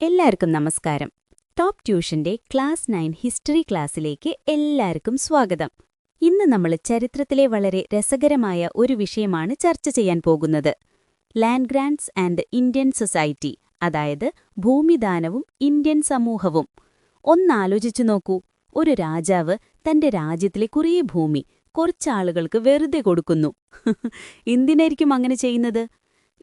എല്ലാവർക്കും നമസ്കാരം. ടോപ്പ് ട്യൂഷന്റെ ക്ലാസ് നയൻ ഹിസ്റ്ററി ക്ലാസ്സിലേക്ക് എല്ലാവർക്കും സ്വാഗതം. ഇന്ന് നമ്മൾ ചരിത്രത്തിലെ വളരെ രസകരമായ ഒരു വിഷയമാണ് ചർച്ച ചെയ്യാൻ പോകുന്നത്. Land grants and Indian society അതായത് ഭൂമിദാനവും ഇന്ത്യൻ സമൂഹവും. ഒന്നാലോചിച്ചു നോക്കൂ. ഒരു രാജാവ് തന്റെ രാജ്യത്തിലെ കുറേ ഭൂമി കുറച്ചാളുകൾക്ക് വെറുതെ കൊടുക്കുന്നു. എന്തിനായിരിക്കും അങ്ങനെ ചെയ്യുന്നത്?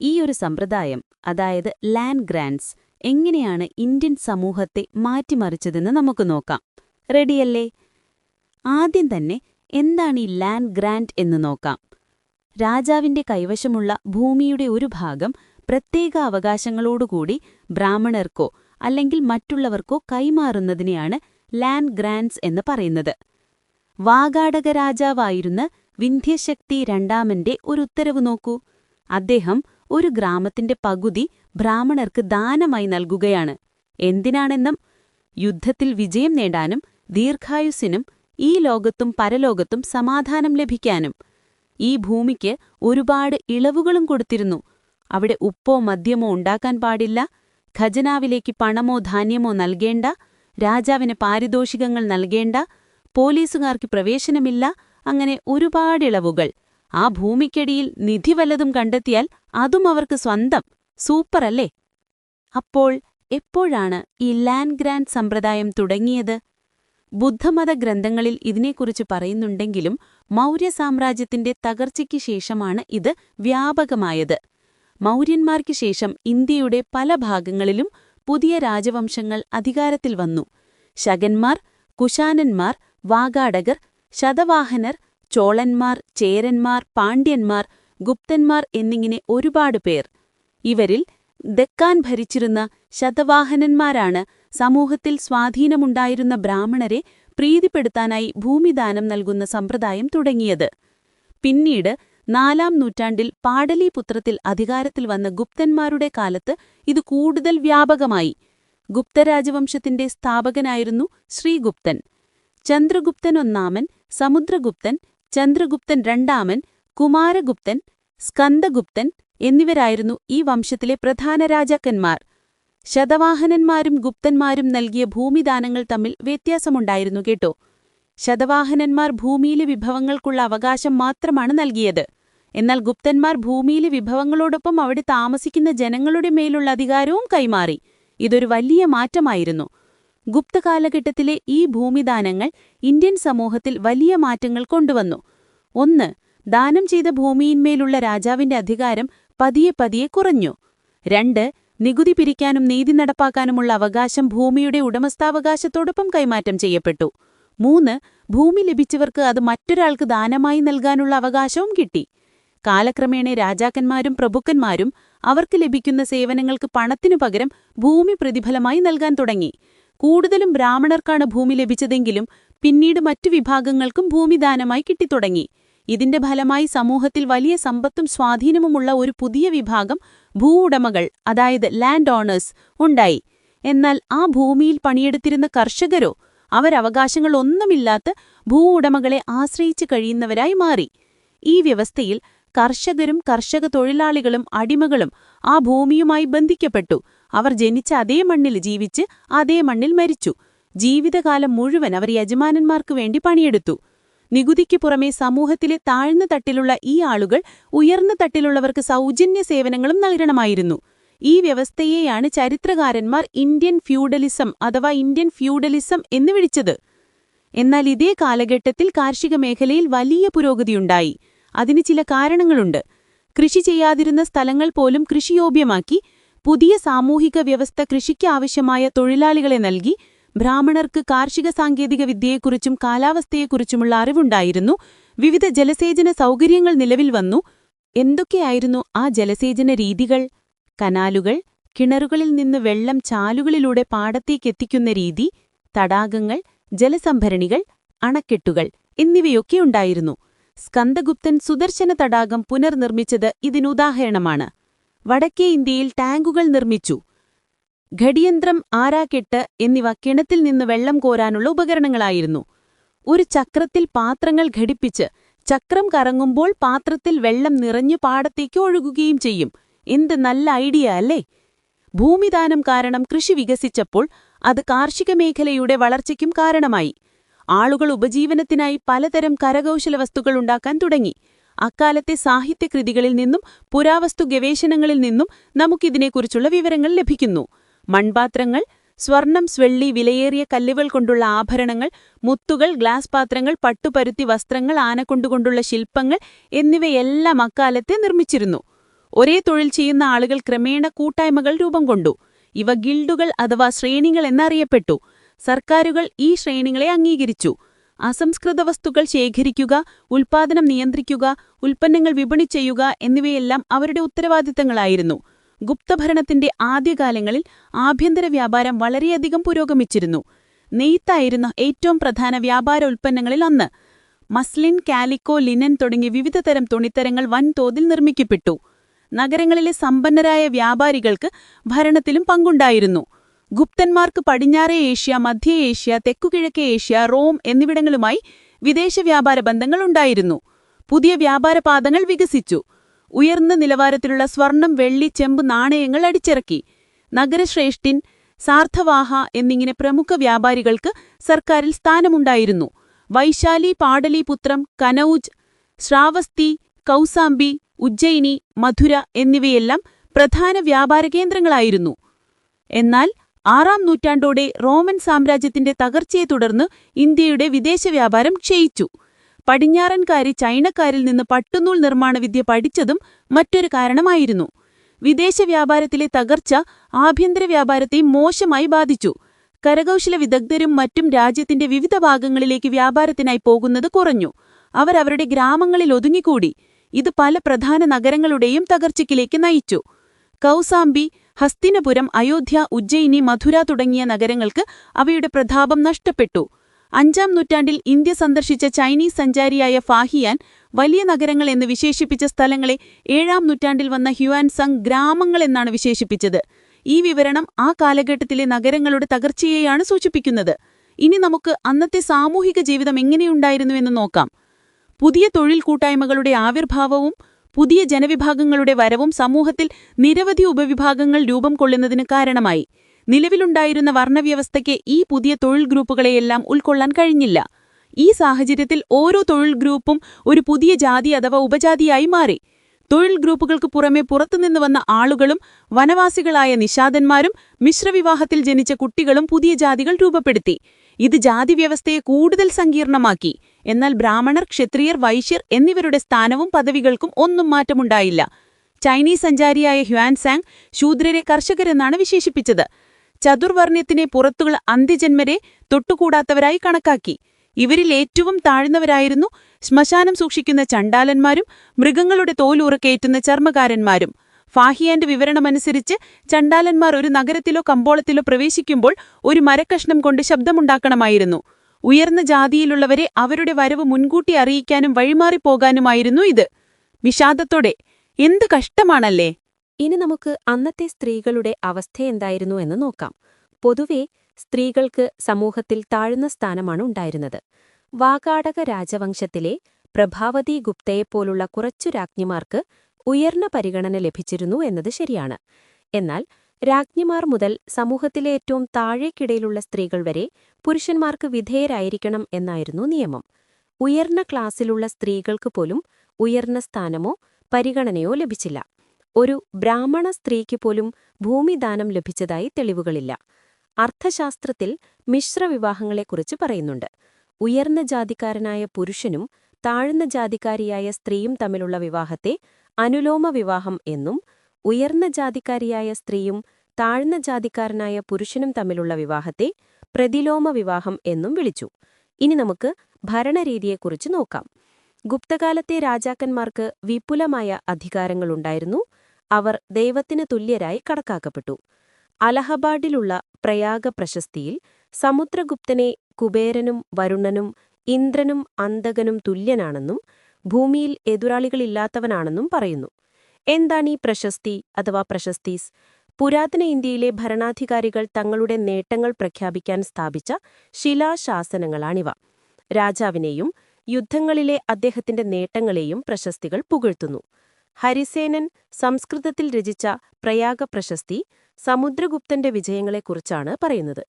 ഈ ഒരു സമ്പ്രദായം അതായത് ലാൻഡ് ഗ്രാൻഡ്സ് എങ്ങനെയാണ് ഇന്ത്യൻ സമൂഹത്തെ മാറ്റിമറിച്ചതെന്ന് നമുക്ക് നോക്കാം. റെഡിയല്ലേ? ആദ്യം തന്നെ എന്താണ് ഈ ലാൻഡ് ഗ്രാൻഡ് എന്ന് നോക്കാം. രാജാവിന്റെ കൈവശമുള്ള ഭൂമിയുടെ ഒരു ഭാഗം പ്രത്യേക അവകാശങ്ങളോടുകൂടി ബ്രാഹ്മണർക്കോ അല്ലെങ്കിൽ മറ്റുള്ളവർക്കോ കൈമാറുന്നതിനെയാണ് ലാൻഡ് ഗ്രാൻഡ്സ് എന്ന് പറയുന്നത്. വാഗാടക രാജാവായിരുന്ന വിന്ധ്യശക്തി രണ്ടാമന്റെ ഒരു ഉത്തരവ് നോക്കൂ. അദ്ദേഹം ഒരു ഗ്രാമത്തിന്റെ പകുതി ബ്രാഹ്മണർക്ക് ദാനമായി നൽകുകയാണ്. എന്തിനാണെന്നും യുദ്ധത്തിൽ വിജയം നേടാനും ദീർഘായുസിനും ഈ ലോകത്തും പരലോകത്തും സമാധാനം ലഭിക്കാനും. ഈ ഭൂമിക്ക് ഒരുപാട് ഇളവുകളും കൊടുത്തിരുന്നു. അവിടെ ഉപ്പോ മദ്യമോ ഉണ്ടാക്കാൻ പാടില്ല ഖജനാവിലേക്ക് പണമോ ധാന്യമോ നൽകേണ്ട രാജാവിന് പാരിതോഷികങ്ങൾ നൽകേണ്ട പോലീസുകാർക്ക് പ്രവേശനമില്ല അങ്ങനെ ഒരുപാട് ഇളവുകൾ. ആ ഭൂമിക്കടിയിൽ നിധി വല്ലതും കണ്ടെത്തിയാൽ അതും അവർക്ക് സ്വന്തം. സൂപ്പറല്ലേ? അപ്പോൾ എപ്പോഴാണ് ഈ ലാൻഡ് ഗ്രാൻഡ് സമ്പ്രദായം തുടങ്ങിയത്? ബുദ്ധമത ഗ്രന്ഥങ്ങളിൽ ഇതിനെക്കുറിച്ച് പറയുന്നുണ്ടെങ്കിലും മൗര്യ സാമ്രാജ്യത്തിന്റെ തകർച്ചയ്ക്ക് ശേഷമാണ് ഇത് വ്യാപകമായത്. മൗര്യന്മാർക്ക് ശേഷം ഇന്ത്യയുടെ പല ഭാഗങ്ങളിലും പുതിയ രാജവംശങ്ങൾ അധികാരത്തിൽ വന്നു. ശകന്മാർ കുശാനന്മാർ വാഗാടകർ ശതവാഹനർ ചോളന്മാർ ചേരന്മാർ പാണ്ഡ്യന്മാർ ഗുപ്തന്മാർ എന്നിങ്ങനെ ഒരുപാട് പേർ. ഇവരിൽ ദക്കാൻ ഭരിച്ചിരുന്ന ശതവാഹനന്മാരാണ് സമൂഹത്തിൽ സ്വാധീനമുണ്ടായിരുന്ന ബ്രാഹ്മണരെ പ്രീതിപ്പെടുത്താനായി ഭൂമിദാനം നൽകുന്ന സമ്പ്രദായം തുടങ്ങിയത്. പിന്നീട് നാലാം നൂറ്റാണ്ടിൽ പാടലീപുത്രത്തിൽ അധികാരത്തിൽ വന്ന ഗുപ്തന്മാരുടെ കാലത്ത് ഇത് കൂടുതൽ വ്യാപകമായി. ഗുപ്തരാജവംശത്തിന്റെ സ്ഥാപകനായിരുന്നു ശ്രീഗുപ്തൻ. ചന്ദ്രഗുപ്തൻ ഒന്നാമൻ സമുദ്രഗുപ്തൻ ചന്ദ്രഗുപ്തൻ രണ്ടാമൻ കുമാരഗുപ്തൻ സ്കന്ദഗുപ്തൻ എന്നിവരായിരുന്നു ഈ വംശത്തിലെ പ്രധാന രാജാക്കന്മാർ. ശതവാഹനന്മാരും ഗുപ്തന്മാരും നൽകിയ ഭൂമിദാനങ്ങൾ തമ്മിൽ വ്യത്യാസമുണ്ടായിരുന്നു കേട്ടോ. ശതവാഹനന്മാർ ഭൂമിയിലെ വിഭവങ്ങൾക്കുള്ള അവകാശം മാത്രമാണ് നൽകിയത്. എന്നാൽ ഗുപ്തന്മാർ ഭൂമിയിലെ വിഭവങ്ങളോടൊപ്പം അവിടെ താമസിക്കുന്ന ജനങ്ങളുടെ മേലുള്ള അധികാരവും കൈമാറി. ഇതൊരു വലിയ മാറ്റമായിരുന്നു. ഗുപ്ത കാലഘട്ടത്തിലെ ഈ ഭൂമിദാനങ്ങൾ ഇന്ത്യൻ സമൂഹത്തിൽ വലിയ മാറ്റങ്ങൾ കൊണ്ടുവന്നു. ഒന്ന് ദാനം ചെയ്ത ഭൂമിയിന്മേലുള്ള രാജാവിന്റെ അധികാരം പതിയെ പതിയെ കുറഞ്ഞു. രണ്ട് നികുതി പിരിക്കാനും നീതി നടപ്പാക്കാനുമുള്ള അവകാശം ഭൂമിയുടെ ഉടമസ്ഥാവകാശത്തോടൊപ്പം കൈമാറ്റം ചെയ്യപ്പെട്ടു. മൂന്ന് ഭൂമി ലഭിച്ചവർക്ക് അത് മറ്റൊരാൾക്ക് ദാനമായി നൽകാനുള്ള അവകാശവും കിട്ടി. കാലക്രമേണ രാജാക്കന്മാരും പ്രഭുക്കന്മാരും അവർക്ക് ലഭിക്കുന്ന സേവനങ്ങൾക്ക് പണത്തിനു പകരം ഭൂമി പ്രതിഫലമായി നൽകാൻ തുടങ്ങി. കൂടുതലും ബ്രാഹ്മണർക്കാണ് ഭൂമി ലഭിച്ചതെങ്കിലും പിന്നീട് മറ്റു വിഭാഗങ്ങൾക്കും ഭൂമി ഭൂമിദാനമായി കിട്ടിത്തുടങ്ങി. ഇതിന്റെ ഫലമായി സമൂഹത്തിൽ വലിയ സമ്പത്തും സ്വാധീനവുമുള്ള ഒരു പുതിയ വിഭാഗം ഭൂ ഉടമകൾ അതായത് ലാൻഡ് ഓണേഴ്സ് ഉണ്ടായി. എന്നാൽ ആ ഭൂമിയിൽ പണിയെടുത്തിരുന്ന കർഷകരോ അവരവകാശങ്ങളൊന്നുമില്ലാത്ത ഭൂ ഉടമകളെ ആശ്രയിച്ചു കഴിയുന്നവരായി മാറി. ഈ വ്യവസ്ഥയിൽ കർഷകരും കർഷക തൊഴിലാളികളും അടിമകളും ആ ഭൂമിയുമായി ബന്ധിക്കപ്പെട്ടു. അവർ ജനിച്ച അതേ മണ്ണിൽ ജീവിച്ച് അതേ മണ്ണിൽ മരിച്ചു. ജീവിതകാലം മുഴുവൻ അവർ യജമാനന്മാർക്കു വേണ്ടി പണിയെടുത്തു. നികുതിക്ക് പുറമെ സമൂഹത്തിലെ താഴ്ന്ന തട്ടിലുള്ള ഈ ആളുകൾ ഉയർന്ന തട്ടിലുള്ളവർക്ക് സൗജന്യ സേവനങ്ങളും നൽകണമായിരുന്നു. ഈ വ്യവസ്ഥയെയാണ് ചരിത്രകാരന്മാർ ഇന്ത്യൻ ഫ്യൂഡലിസം അഥവാ ഇന്ത്യൻ ഫ്യൂഡലിസം എന്ന് വിളിച്ചത്. എന്നാൽ ഇതേ കാലഘട്ടത്തിൽ കാർഷിക മേഖലയിൽ വലിയ പുരോഗതിയുണ്ടായി. അതിന് ചില കാരണങ്ങളുണ്ട്. കൃഷി ചെയ്യാതിരുന്ന സ്ഥലങ്ങൾ പോലും കൃഷിയോഗ്യമാക്കി പുതിയ സാമൂഹിക വ്യവസ്ഥ കൃഷിക്ക് ആവശ്യമായ തൊഴിലാളികളെ നൽകി ബ്രാഹ്മണർക്ക് കാർഷിക സാങ്കേതിക വിദ്യയെക്കുറിച്ചും കാലാവസ്ഥയെക്കുറിച്ചുമുള്ള അറിവുണ്ടായിരുന്നു. വിവിധ ജലസേചന സൗകര്യങ്ങൾ നിലവിൽ വന്നു. എന്തൊക്കെയായിരുന്നു ആ ജലസേചന രീതികൾ? കനാലുകൾ കിണറുകളിൽ നിന്ന് വെള്ളം ചാലുകളിലൂടെ പാടത്തേക്കെത്തിക്കുന്ന രീതി തടാകങ്ങൾ ജലസംഭരണികൾ അണക്കെട്ടുകൾ എന്നിവയൊക്കെ ഉണ്ടായിരുന്നു. സ്കന്ദഗുപ്തൻ സുദർശന തടാകം പുനർനിർമ്മിച്ചത് ഇതിനുദാഹരണമാണ്. വടക്കേ ഇന്ത്യയിൽ ടാങ്കുകൾ നിർമ്മിച്ചു. ഘടിയന്ത്രം ആരാക്കെട്ട് എന്നിവ കിണറ്റിൽ നിന്ന് വെള്ളം കോരാനുള്ള ഉപകരണങ്ങളായിരുന്നു. ഒരു ചക്രത്തിൽ പാത്രങ്ങൾ ഘടിപ്പിച്ച് ചക്രം കറങ്ങുമ്പോൾ പാത്രത്തിൽ വെള്ളം നിറഞ്ഞു പാടത്തേക്ക് ഒഴുകുകയും ചെയ്യും. എന്ത് നല്ല ഐഡിയ അല്ലേ? ഭൂമിദാനം കാരണം കൃഷി വികസിച്ചപ്പോൾ അത് കാർഷിക മേഖലയുടെ വളർച്ചയ്ക്കും കാരണമായി. ആളുകൾ ഉപജീവനത്തിനായി പലതരം കരകൗശല വസ്തുക്കൾ ഉണ്ടാക്കാൻ തുടങ്ങി. അക്കാലത്തെ സാഹിത്യകൃതികളിൽ നിന്നും പുരാവസ്തു ഗവേഷണങ്ങളിൽ നിന്നും നമുക്കിതിനെക്കുറിച്ചുള്ള വിവരങ്ങൾ ലഭിക്കുന്നു. മൺപാത്രങ്ങൾ സ്വർണം സ്വെള്ളി വിലയേറിയ കല്ലുകൾ കൊണ്ടുള്ള ആഭരണങ്ങൾ മുത്തുകൾ ഗ്ലാസ് പാത്രങ്ങൾ പട്ടുപരുത്തി വസ്ത്രങ്ങൾ ആനക്കൊണ്ടുകൊണ്ടുള്ള ശില്പങ്ങൾ എന്നിവയെല്ലാം അക്കാലത്തെ നിർമ്മിച്ചിരുന്നു. ഒരേ തൊഴിൽ ചെയ്യുന്ന ആളുകൾ ക്രമേണ കൂട്ടായ്മകൾ രൂപം കൊണ്ടു. ഇവ ഗിൽഡുകൾ അഥവാ ശ്രേണികൾ എന്നറിയപ്പെട്ടു. സർക്കാരുകൾ ഈ ശ്രേണികളെ അംഗീകരിച്ചു. അസംസ്കൃത വസ്തുക്കൾ ശേഖരിക്കുക ഉൽപ്പാദനം നിയന്ത്രിക്കുക ഉൽപ്പന്നങ്ങൾ വിപണി ചെയ്യുക എന്നിവയെല്ലാം അവരുടെ ഉത്തരവാദിത്തങ്ങളായിരുന്നു. ഗുപ്തഭരണത്തിന്റെ ആദ്യകാലങ്ങളിൽ ആഭ്യന്തര വ്യാപാരം വളരെയധികം പുരോഗമിച്ചിരുന്നു. നെയ്ത്തായിരുന്നു ഏറ്റവും പ്രധാന വ്യാപാര ഉൽപ്പന്നങ്ങളിൽ ഒന്ന്. മസ്ലിൻ കാലിക്കോ ലിനൻ തുടങ്ങിയ വിവിധതരം തുണിത്തരങ്ങൾ വൻതോതിൽ നിർമ്മിക്കപ്പെട്ടു. നഗരങ്ങളിലെ സമ്പന്നരായ വ്യാപാരികൾക്ക് ഭരണത്തിലും പങ്കുണ്ടായിരുന്നു. ഗുപ്തന്മാർക്ക് പടിഞ്ഞാറേ ഏഷ്യ മധ്യ ഏഷ്യ തെക്കുകിഴക്കേ ഏഷ്യ റോം എന്നിവിടങ്ങളുമായി വിദേശ വ്യാപാര ബന്ധങ്ങൾ ഉണ്ടായിരുന്നു. പുതിയ വ്യാപാര പാദങ്ങൾ വികസിച്ചു. ഉയർന്ന നിലവാരത്തിലുള്ള സ്വർണം വെള്ളി ചെമ്പ് നാണയങ്ങൾ അടിച്ചിറക്കി. നഗരശ്രേഷ്ഠിൻ സാർത്ഥവാഹ എന്നിങ്ങനെ പ്രമുഖ വ്യാപാരികൾക്ക് സർക്കാരിൽ സ്ഥാനമുണ്ടായിരുന്നു. വൈശാലി പാടലിപുത്രം കനൌജ് ശ്രാവസ്തി കൗസാംബി ഉജ്ജയിനി മധുര എന്നിവയെല്ലാം പ്രധാന വ്യാപാര കേന്ദ്രങ്ങളായിരുന്നു. എന്നാൽ ആറാം നൂറ്റാണ്ടോടെ റോമൻ സാമ്രാജ്യത്തിന്റെ തകർച്ചയെ തുടർന്ന് ഇന്ത്യയുടെ വിദേശ വ്യാപാരം ക്ഷയിച്ചു. പടിഞ്ഞാറൻകാരി ചൈനക്കാരിൽ നിന്ന് പട്ടുനൂൽ നിർമ്മാണവിദ്യ പഠിച്ചതും മറ്റൊരു കാരണമായിരുന്നു. വിദേശ വ്യാപാരത്തിലെ തകർച്ച ആഭ്യന്തര വ്യാപാരത്തെ മോശമായി ബാധിച്ചു. കരകൗശല വിദഗ്ധരും മറ്റും രാജ്യത്തിന്റെ വിവിധ ഭാഗങ്ങളിലേക്ക് വ്യാപാരത്തിനായി പോകുന്നത് കുറഞ്ഞു. അവർ അവരുടെ ഗ്രാമങ്ങളിൽ ഒതുങ്ങിക്കൂടി. ഇത് പല പ്രധാന നഗരങ്ങളുടെയും തകർച്ചയ്ക്കിലേക്ക് നയിച്ചു. കൗസാംബി ഹസ്തിനപുരം അയോധ്യ ഉജ്ജയിനി മധുര തുടങ്ങിയ നഗരങ്ങൾക്ക് അവയുടെ പ്രതാപം നഷ്ടപ്പെട്ടു. അഞ്ചാം നൂറ്റാണ്ടിൽ ഇന്ത്യ സന്ദർശിച്ച ചൈനീസ് സഞ്ചാരിയായ ഫാഹിയാൻ വലിയ നഗരങ്ങൾ എന്ന് വിശേഷിപ്പിച്ച സ്ഥലങ്ങളെ ഏഴാം നൂറ്റാണ്ടിൽ വന്ന ഹ്യുവാൻ സങ് ഗ്രാമങ്ങൾ എന്നാണ് വിശേഷിപ്പിച്ചത്. ഈ വിവരണം ആ കാലഘട്ടത്തിലെ നഗരങ്ങളുടെ തകർച്ചയെയാണ് സൂചിപ്പിക്കുന്നത്. ഇനി നമുക്ക് അന്നത്തെ സാമൂഹിക ജീവിതം എങ്ങനെയുണ്ടായിരുന്നുവെന്ന് നോക്കാം. പുതിയ തൊഴിൽ കൂട്ടായ്മകളുടെ ആവിർഭാവവും പുതിയ ജനവിഭാഗങ്ങളുടെ വരവും സമൂഹത്തിൽ നിരവധി ഉപവിഭാഗങ്ങൾ രൂപം കൊള്ളുന്നതിന് കാരണമായി. നിലവിലുണ്ടായിരുന്ന വർണവ്യവസ്ഥയ്ക്ക് ഈ പുതിയ തൊഴിൽ ഗ്രൂപ്പുകളെയെല്ലാം ഉൾക്കൊള്ളാൻ കഴിഞ്ഞില്ല. ഈ സാഹചര്യത്തിൽ ഓരോ തൊഴിൽ ഗ്രൂപ്പും ഒരു പുതിയ ജാതി അഥവാ ഉപജാതിയായി മാറി. തൊഴിൽ ഗ്രൂപ്പുകൾക്ക് പുറമെ പുറത്തുനിന്ന് വന്ന ആളുകളും വനവാസികളായ നിഷാദന്മാരും മിശ്രവിവാഹത്തിൽ ജനിച്ച കുട്ടികളും പുതിയ ജാതികൾ രൂപപ്പെടുത്തി. ഇത് ജാതിവ്യവസ്ഥയെ കൂടുതൽ സങ്കീർണമാക്കി. എന്നാൽ ബ്രാഹ്മണർ ക്ഷത്രിയർ വൈശ്യർ എന്നിവരുടെ സ്ഥാനവും പദവികൾക്കും ഒന്നും മാറ്റമുണ്ടായില്ല. ചൈനീസ് സഞ്ചാരിയായ ഹ്യുവാൻസാങ് ശൂദ്രരെ കർഷകരെന്നാണ് വിശേഷിപ്പിച്ചത്. ചതുർവർണ്യത്തിനെ പുറത്തുള്ള അന്ത്യജന്മരെ തൊട്ടുകൂടാത്തവരായി കണക്കാക്കി. ഇവരിൽ ഏറ്റവും താഴ്ന്നവരായിരുന്നു ശ്മശാനം സൂക്ഷിക്കുന്ന ചണ്ടാലന്മാരും മൃഗങ്ങളുടെ തോലൂറക്കേറ്റുന്ന ചർമ്മകാരന്മാരും. ഫാഹിയാന്റെ വിവരണമനുസരിച്ച് ചണ്ടാലന്മാർ ഒരു നഗരത്തിലോ കമ്പോളത്തിലോ പ്രവേശിക്കുമ്പോൾ ഒരു മരക്കഷ്ണം കൊണ്ട് ശബ്ദമുണ്ടാക്കണമായിരുന്നു. ഉയർന്ന ജാതിയിലുള്ളവരെ അവരുടെ വരവ് മുൻകൂട്ടി അറിയിക്കാനും വഴിമാറിപ്പോകാനുമായിരുന്നു ഇത്. വിഷാദത്തോടെ എന്ത് കഷ്ടമാണല്ലേ? ഇനി നമുക്ക് അന്നത്തെ സ്ത്രീകളുടെ അവസ്ഥയെന്തായിരുന്നു എന്ന് നോക്കാം. പൊതുവെ സ്ത്രീകൾക്ക് സമൂഹത്തിൽ താഴ്ന്ന സ്ഥാനമാണ് ഉണ്ടായിരുന്നത്. വാകാടക രാജവംശത്തിലെ പ്രഭാവതി ഗുപ്തയെപ്പോലുള്ള കുറച്ചു രാജ്ഞിമാർക്ക് ഉയർന്ന പരിഗണന ലഭിച്ചിരുന്നു എന്നത് ശരിയാണ്. എന്നാൽ രാജ്ഞിമാർ മുതൽ സമൂഹത്തിലെ ഏറ്റവും താഴേക്കിടയിലുള്ള സ്ത്രീകൾ വരെ പുരുഷന്മാർക്ക് വിധേയരായിരിക്കണം എന്നായിരുന്നു നിയമം. ഉയർന്ന ക്ലാസ്സിലുള്ള സ്ത്രീകൾക്ക് പോലും ഉയർന്ന സ്ഥാനമോ പരിഗണനയോ ലഭിച്ചില്ല. ഒരു ബ്രാഹ്മണ സ്ത്രീക്ക് പോലും ഭൂമിദാനം ലഭിച്ചതായി തെളിവുകളില്ല. അർത്ഥശാസ്ത്രത്തിൽ മിശ്രവിവാഹങ്ങളെക്കുറിച്ച് പറയുന്നുണ്ട്. ഉയർന്ന ജാതിക്കാരനായ പുരുഷനും താഴ്ന്ന ജാതിക്കാരിയായ സ്ത്രീയും തമ്മിലുള്ള വിവാഹത്തെ അനുലോമ വിവാഹം എന്നും ഉയർന്ന ജാതിക്കാരിയായ സ്ത്രീയും താഴ്ന്ന ജാതിക്കാരനായ പുരുഷനും തമ്മിലുള്ള വിവാഹത്തെ പ്രതിലോമ വിവാഹം എന്നും വിളിച്ചു. ഇനി നമുക്ക് ഭരണരീതിയെക്കുറിച്ച് നോക്കാം. ഗുപ്തകാലത്തെ രാജാക്കന്മാർക്ക് വിപുലമായ അധികാരങ്ങളുണ്ടായിരുന്നു. അവർ ദൈവത്തിന് തുല്യരായി കണക്കാക്കപ്പെട്ടു അലഹബാഡിലുള്ള പ്രയാഗ പ്രശസ്തിയിൽ സമുദ്രഗുപ്തനെ കുബേരനും വരുണനും ഇന്ദ്രനും അന്തകനും തുല്യനാണെന്നും ഭൂമിയിൽ എതിരാളികളില്ലാത്തവനാണെന്നും പറയുന്നു. എന്താണ് ഈ പ്രശസ്തി അഥവാ പ്രശസ്തീസ്? പുരാതന ഇന്ത്യയിലെ ഭരണാധികാരികൾ തങ്ങളുടെ നേട്ടങ്ങൾ പ്രഖ്യാപിക്കാൻ സ്ഥാപിച്ച ശിലാശാസനങ്ങളാണിവ. രാജാവിനെയും യുദ്ധങ്ങളിലെ അദ്ദേഹത്തിന്റെ നേട്ടങ്ങളെയും പ്രശസ്തികൾ പുകഴ്ത്തുന്നു. ഹരിസേനൻ സംസ്കൃതത്തിൽ രചിച്ച പ്രയാഗ പ്രശസ്തി സമുദ്രഗുപ്തന്റെ വിജയങ്ങളെക്കുറിച്ചാണ് പറയുന്നത്.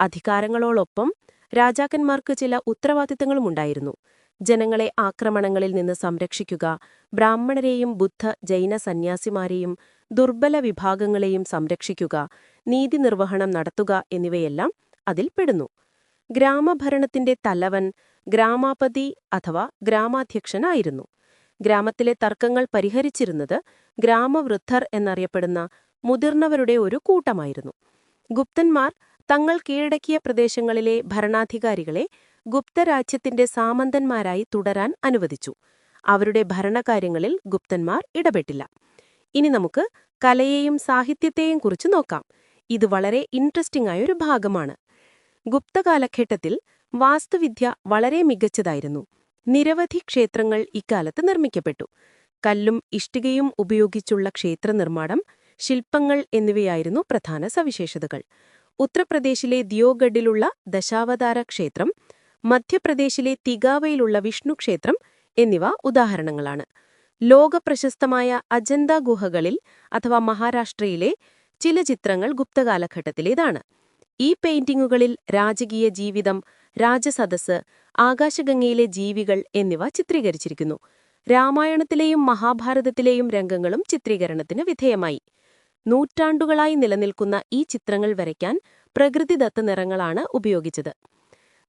അധികാരങ്ങളോടൊപ്പം രാജാക്കന്മാർക്ക് ചില ഉത്തരവാദിത്തങ്ങളുമുണ്ടായിരുന്നു. ജനങ്ങളെ ആക്രമണങ്ങളിൽ നിന്ന് സംരക്ഷിക്കുക ബ്രാഹ്മണരെയും ബുദ്ധ ജൈന സന്യാസിമാരെയും ദുർബല വിഭാഗങ്ങളെയും സംരക്ഷിക്കുക നീതി നിർവഹണം നടത്തുക എന്നിവയെല്ലാം അതിൽ പെടുന്നു. ഗ്രാമഭരണത്തിന്റെ തലവൻ ഗ്രാമാപതി അഥവാ ഗ്രാമാധ്യക്ഷനായിരുന്നു. ഗ്രാമത്തിലെ തർക്കങ്ങൾ പരിഹരിച്ചിരുന്നത് ഗ്രാമവൃദ്ധർ എന്നറിയപ്പെടുന്ന മുതിർന്നവരുടെ ഒരു കൂട്ടമായിരുന്നു. ഗുപ്തന്മാർ തങ്ങൾ കീഴടക്കിയ പ്രദേശങ്ങളിലെ ഭരണാധികാരികളെ ഗുപ്തരാജ്യത്തിന്റെ സാമന്തന്മാരായി തുടരാൻ അനുവദിച്ചു. അവരുടെ ഭരണകാര്യങ്ങളിൽ ഗുപ്തന്മാർ ഇടപെട്ടില്ല. ഇനി നമുക്ക് കലയെയും സാഹിത്യത്തെയും കുറിച്ച് നോക്കാം. ഇത് വളരെ ഇൻട്രസ്റ്റിംഗ് ആയ ഒരു ഭാഗമാണ്. ഗുപ്തകാലഘട്ടത്തിൽ വാസ്തുവിദ്യ വളരെ മികച്ചതായിരുന്നു. നിരവധി ക്ഷേത്രങ്ങൾ ഇക്കാലത്ത് നിർമ്മിക്കപ്പെട്ടു. കല്ലും ഇഷ്ടികയും ഉപയോഗിച്ചുള്ള ക്ഷേത്രനിർമ്മാണം ശില്പങ്ങൾ എന്നിവയായിരുന്നു പ്രധാന സവിശേഷതകൾ. ഉത്തർപ്രദേശിലെ ദിയോഗഡിലുള്ള ദശാവതാര ക്ഷേത്രം മധ്യപ്രദേശിലെ തിഗാവയിലുള്ള വിഷ്ണു ക്ഷേത്രം എന്നിവ ഉദാഹരണങ്ങളാണ്. ലോകപ്രശസ്തമായ അജന്ത ഗുഹകളിൽ അഥവാ മഹാരാഷ്ട്രയിലെ ചില ചിത്രങ്ങൾ ഗുപ്തകാലഘട്ടത്തിലേതാണ്. ഈ പെയിന്റിങ്ങുകളിൽ രാജകീയ ജീവിതം രാജസദസ് ആകാശഗംഗയിലെ ജീവികൾ എന്നിവ ചിത്രീകരിച്ചിരിക്കുന്നു. രാമായണത്തിലെയും മഹാഭാരതത്തിലെയും രംഗങ്ങളും ചിത്രീകരണത്തിന് വിധേയമായി. നൂറ്റാണ്ടുകളായി നിലനിൽക്കുന്ന ഈ ചിത്രങ്ങൾ വരയ്ക്കാൻ പ്രകൃതിദത്ത നിറങ്ങളാണ് ഉപയോഗിച്ചത്.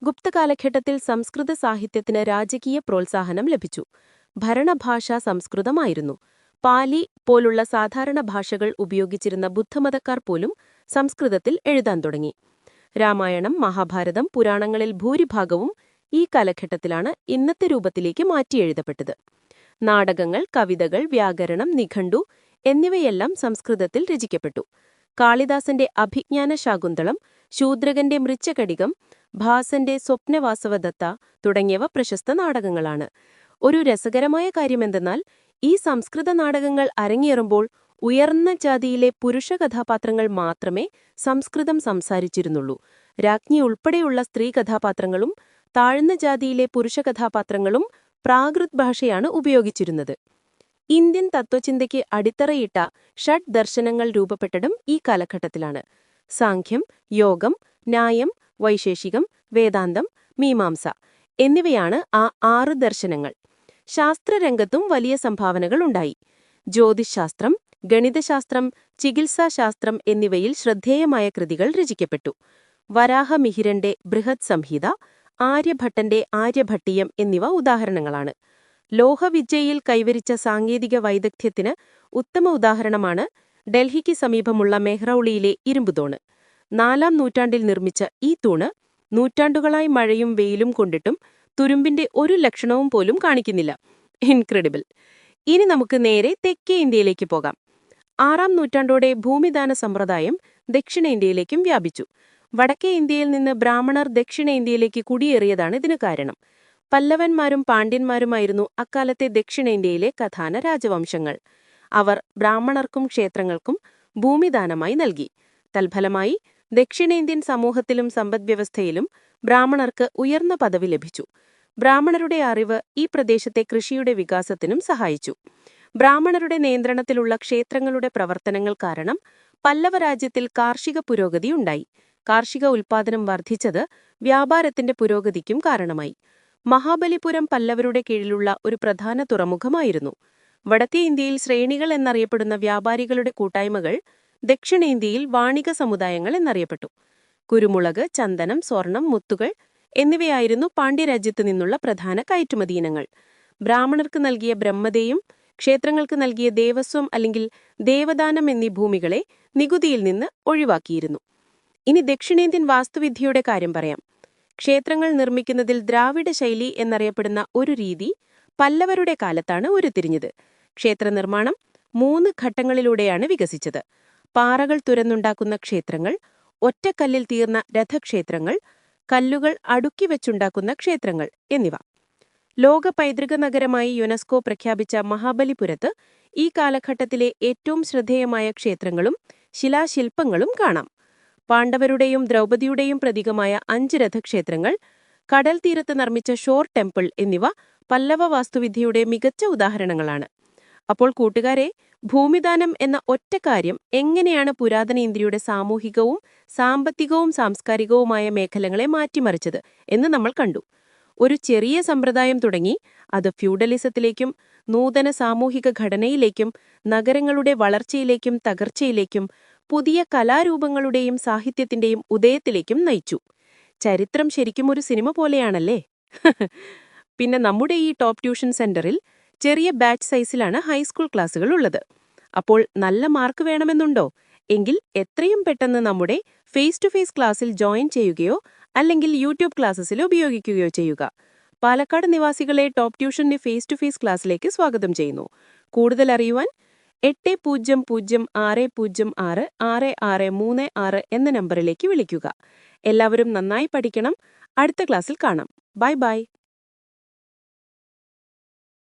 ഗുപ്തകാലഘട്ടത്തിൽ സംസ്കൃത സാഹിത്യത്തിന് രാജകീയ പ്രോത്സാഹനം ലഭിച്ചു. ഭരണഭാഷ സംസ്കൃതമായിരുന്നു. പാലി പോലുള്ള സാധാരണ ഭാഷകൾ ഉപയോഗിച്ചിരുന്ന ബുദ്ധമതക്കാർ പോലും സംസ്കൃതത്തിൽ എഴുതാൻ തുടങ്ങി. രാമായണം മഹാഭാരതം പുരാണങ്ങളിൽ ഭൂരിഭാഗവും ഈ കാലഘട്ടത്തിലാണ് ഇന്നത്തെ രൂപത്തിലേക്ക് മാറ്റിയെഴുതപ്പെട്ടത് നാടകങ്ങൾ കവിതകൾ വ്യാകരണം നിഘണ്ടു എന്നിവയെല്ലാം സംസ്കൃതത്തിൽ രചിക്കപ്പെട്ടു. കാളിദാസന്റെ അഭിജ്ഞാന ശാകുന്തളം ശൂദ്രകന്റെ മൃച്ചകടികം ഭാസന്റെ സ്വപ്നവാസവദത്ത തുടങ്ങിയവ പ്രശസ്ത നാടകങ്ങളാണ്. ഒരു രസകരമായ കാര്യമെന്തെന്നാൽ ഈ സംസ്കൃത നാടകങ്ങൾ അരങ്ങേറുമ്പോൾ ഉയർന്ന ജാതിയിലെ പുരുഷ കഥാപാത്രങ്ങൾ മാത്രമേ സംസ്കൃതം സംസാരിച്ചിരുന്നുള്ളൂ. രാജ്ഞി ഉൾപ്പെടെയുള്ള സ്ത്രീ കഥാപാത്രങ്ങളും താഴ്ന്ന ജാതിയിലെ പുരുഷ കഥാപാത്രങ്ങളും പ്രാകൃത് ഭാഷയാണ് ഉപയോഗിച്ചിരുന്നത്. ഇന്ത്യൻ തത്വചിന്തയ്ക്ക് അടിത്തറയിട്ട ഷഡ് ദർശനങ്ങൾ രൂപപ്പെട്ടതും ഈ കാലഘട്ടത്തിലാണ്. സാഖ്യം യോഗം ന്യായം വൈശേഷികം വേദാന്തം മീമാംസ എന്നിവയാണ് ആ ആറ് ദർശനങ്ങൾ. ശാസ്ത്രരംഗത്തും വലിയ സംഭാവനകൾ ഉണ്ടായി. ജ്യോതിശാസ്ത്രം ഗണിതശാസ്ത്രം ചികിത്സാശാസ്ത്രം എന്നിവയിൽ ശ്രദ്ധേയമായ കൃതികൾ രചിക്കപ്പെട്ടു. വരാഹമിഹിരന്റെ ബൃഹത് സംഹിത ആര്യഭട്ടന്റെ ആര്യഭട്ടീയം എന്നിവ ഉദാഹരണങ്ങളാണ്. ലോഹവിദ്യയിൽ കൈവരിച്ച സാങ്കേതിക വൈദഗ്ധ്യത്തിന് ഉത്തമ ഉദാഹരണമാണ് ഡൽഹിക്ക് സമീപമുള്ള മെഹ്റൌളിയിലെ ഇരുമ്പുതോണ്. നാലാം നൂറ്റാണ്ടിൽ നിർമ്മിച്ച ഈ തൂണ് നൂറ്റാണ്ടുകളായി മഴയും വെയിലും കൊണ്ടിട്ടും തുരുമ്പിന്റെ ഒരു ലക്ഷണവും പോലും കാണിക്കുന്നില്ല. ഇൻക്രെഡിബിൾ. ഇനി നമുക്ക് നേരെ തെക്കേ ഇന്ത്യയിലേക്ക് പോകാം. ആറാം നൂറ്റാണ്ടോടെ ഭൂമിദാന സമ്പ്രദായം ദക്ഷിണേന്ത്യയിലേക്കും വ്യാപിച്ചു. വടക്കേ ഇന്ത്യയിൽ നിന്ന് ബ്രാഹ്മണർ ദക്ഷിണേന്ത്യയിലേക്ക് കുടിയേറിയതാണ് ഇതിന് കാരണം. പല്ലവന്മാരും പാണ്ഡ്യന്മാരുമായിരുന്നു അക്കാലത്തെ ദക്ഷിണേന്ത്യയിലെ കഥാന രാജവംശങ്ങൾ. അവർ ബ്രാഹ്മണർക്കും ക്ഷേത്രങ്ങൾക്കും ഭൂമിദാനമായി നൽകി. തൽഫലമായി ദക്ഷിണേന്ത്യൻ സമൂഹത്തിലും സമ്പദ്വ്യവസ്ഥയിലും ബ്രാഹ്മണർക്ക് ഉയർന്ന പദവി ലഭിച്ചു. ബ്രാഹ്മണരുടെ അറിവ് ഈ പ്രദേശത്തെ കൃഷിയുടെ വികാസത്തിനും സഹായിച്ചു. ബ്രാഹ്മണരുടെ നിയന്ത്രണത്തിലുള്ള ക്ഷേത്രങ്ങളുടെ പ്രവർത്തനങ്ങൾ കാരണം പല്ലവ രാജ്യത്തിൽ കാർഷിക പുരോഗതി ഉണ്ടായി. കാർഷിക ഉൽപ്പാദനം വർദ്ധിച്ചത് വ്യാപാരത്തിന്റെ പുരോഗതിക്കും കാരണമായി. മഹാബലിപുരം പല്ലവരുടെ കീഴിലുള്ള ഒരു പ്രധാന തുറമുഖമായിരുന്നു. വടക്കേ ഇന്ത്യയിൽ ശ്രേണികൾ എന്നറിയപ്പെടുന്ന വ്യാപാരികളുടെ കൂട്ടായ്മകൾ ദക്ഷിണേന്ത്യയിൽ വാണിക സമുദായങ്ങൾ എന്നറിയപ്പെട്ടു. കുരുമുളക് ചന്ദനം സ്വർണം മുത്തുകൾ എന്നിവയായിരുന്നു പാണ്ഡ്യരാജ്യത്തു നിന്നുള്ള പ്രധാന കയറ്റുമതി ഇനങ്ങൾ. ബ്രാഹ്മണർക്ക് നൽകിയ ബ്രഹ്മതയും ക്ഷേത്രങ്ങൾക്ക് നൽകിയ ദേവസ്വം അല്ലെങ്കിൽ ദേവദാനം എന്നീ ഭൂമികളെ നികുതിയിൽ നിന്ന് ഒഴിവാക്കിയിരുന്നു. ഇനി ദക്ഷിണേന്ത്യൻ വാസ്തുവിദ്യയുടെ കാര്യം പറയാം. ക്ഷേത്രങ്ങൾ നിർമ്മിക്കുന്നതിൽ ദ്രാവിഡ ശൈലി എന്നറിയപ്പെടുന്ന ഒരു രീതി പല്ലവരുടെ കാലത്താണ് ഉരുത്തിരിഞ്ഞത്. ക്ഷേത്ര നിർമ്മാണം മൂന്ന് ഘട്ടങ്ങളിലൂടെയാണ് വികസിച്ചത്. പാറകൾ തുരന്നുണ്ടാക്കുന്ന ക്ഷേത്രങ്ങൾ ഒറ്റക്കല്ലിൽ തീർന്ന രഥക്ഷേത്രങ്ങൾ കല്ലുകൾ അടുക്കി വെച്ചുണ്ടാക്കുന്ന ക്ഷേത്രങ്ങൾ എന്നിവ. ലോക പൈതൃക നഗരമായി യുനെസ്കോ പ്രഖ്യാപിച്ച മഹാബലിപുരത്ത് ഈ കാലഘട്ടത്തിലെ ഏറ്റവും ശ്രദ്ധേയമായ ക്ഷേത്രങ്ങളും ശിലാശില്പങ്ങളും കാണാം. പാണ്ഡവരുടെയും ദ്രൗപദിയുടെയും പ്രതീകമായ അഞ്ച് രഥക്ഷേത്രങ്ങൾ കടൽ തീരത്ത് നിർമ്മിച്ച ഷോർ ടെമ്പിൾ എന്നിവ പല്ലവ വാസ്തുവിദ്യയുടെ മികച്ച ഉദാഹരണങ്ങളാണ്. അപ്പോൾ കൂട്ടുകാരെ ഭൂമിദാനം എന്ന ഒറ്റ കാര്യം എങ്ങനെയാണ് പുരാതന ഇന്ത്യയുടെ സാമൂഹികവും സാമ്പത്തികവും സാംസ്കാരികവുമായ മേഖലകളെ മാറ്റിമറിച്ചത് എന്ന് നമ്മൾ കണ്ടു. ഒരു ചെറിയ സമ്പ്രദായം തുടങ്ങി. അത് ഫ്യൂഡലിസത്തിലേക്കും നൂതന സാമൂഹിക ഘടനയിലേക്കും നഗരങ്ങളുടെ വളർച്ചയിലേക്കും തകർച്ചയിലേക്കും പുതിയ കലാരൂപങ്ങളുടെയും സാഹിത്യത്തിന്റെയും ഉദയത്തിലേക്കും നയിച്ചു. ചരിത്രം ശരിക്കും ഒരു സിനിമ പോലെയാണല്ലേ? പിന്നെ നമ്മുടെ ഈ ടോപ്പ് ട്യൂഷൻ സെന്ററിൽ ചെറിയ ബാച്ച് സൈസിലാണ് ഹൈസ്കൂൾ ക്ലാസ്സുകൾ ഉള്ളത്. അപ്പോൾ നല്ല മാർക്ക് വേണമെന്നുണ്ടോ? എങ്കിൽ എത്രയും പെട്ടെന്ന് നമ്മുടെ ഫേസ് ടു ഫേസ് ക്ലാസ്സിൽ ജോയിൻ ചെയ്യുകയോ അല്ലെങ്കിൽ യൂട്യൂബ് ക്ലാസ്സസിൽ ഉപയോഗിക്കുകയോ ചെയ്യുക. പാലക്കാട് നിവാസികളെ ടോപ്പ് ട്യൂഷന്റെ ഫേസ് ടു ഫേസ് ക്ലാസ്സിലേക്ക് സ്വാഗതം ചെയ്യുന്നു. കൂടുതൽ അറിയുവാൻ എട്ട് പൂജ്യം പൂജ്യം ആറ് പൂജ്യം ആറ് ആറ് ആറ് മൂന്ന് ആറ് എന്ന നമ്പറിലേക്ക് വിളിക്കുക. എല്ലാവരും നന്നായി പഠിക്കണം. അടുത്ത ക്ലാസ്സിൽ കാണാം. Bye bye.